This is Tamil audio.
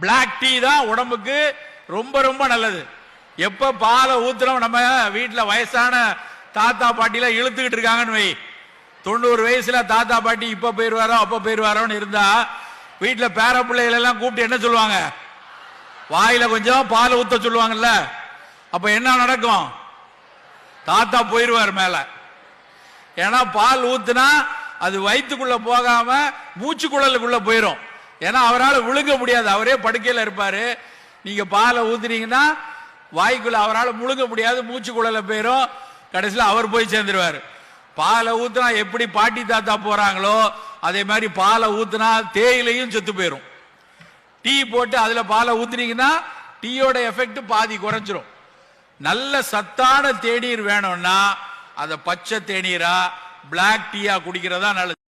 பிளாக் டீ தான் உடம்புக்கு ரொம்ப ரொம்ப நல்லது. எப்ப பாலை ஊத்துறோம் நம்ம வீட்டில் வயசான தாத்தா பாட்டிலாம் இழுத்துக்கிட்டு இருக்காங்கன்னு வை. தொண்ணூறு வயசுல தாத்தா பாட்டி இப்ப போயிருவாரோ அப்ப போயிருவாரோன்னு இருந்தா வீட்டில் பேர பிள்ளைகள் எல்லாம் கூப்பிட்டு என்ன சொல்லுவாங்க? வாயில கொஞ்சம் பால் ஊத்த சொல்லுவாங்கல்ல. அப்ப என்ன நடக்கும்? தாத்தா போயிருவார் மேல. ஏன்னா பால் ஊத்துனா அது வயிற்றுக்குள்ள போகாம மூச்சுக்குழலுக்குள்ள போயிடும் ஏன்னா அவரால் விழுங்க முடியாது. அவரே படுக்கையில் இருப்பார். நீங்கள் பாலை ஊத்துனீங்கன்னா வாய்க்குள்ள அவரால் முழுங்க முடியாது. மூச்சுக்குழல போயிடும் கடைசியில் அவர் போய் சேர்ந்துருவார். பாலை ஊத்துனா எப்படி பாட்டி தாத்தா போகிறாங்களோ அதே மாதிரி பாலை ஊத்துனா தேயிலையும் செத்து போயிடும் டீ போட்டு அதில் பாலை ஊத்துனீங்கன்னா டீயோட எஃபெக்ட் பாதி குறைஞ்சிரும். நல்ல சத்தான தேநீர் வேணும்னா அதை பச்சை தேநீரா பிளாக் டீயா குடிக்கிறதா நல்லது.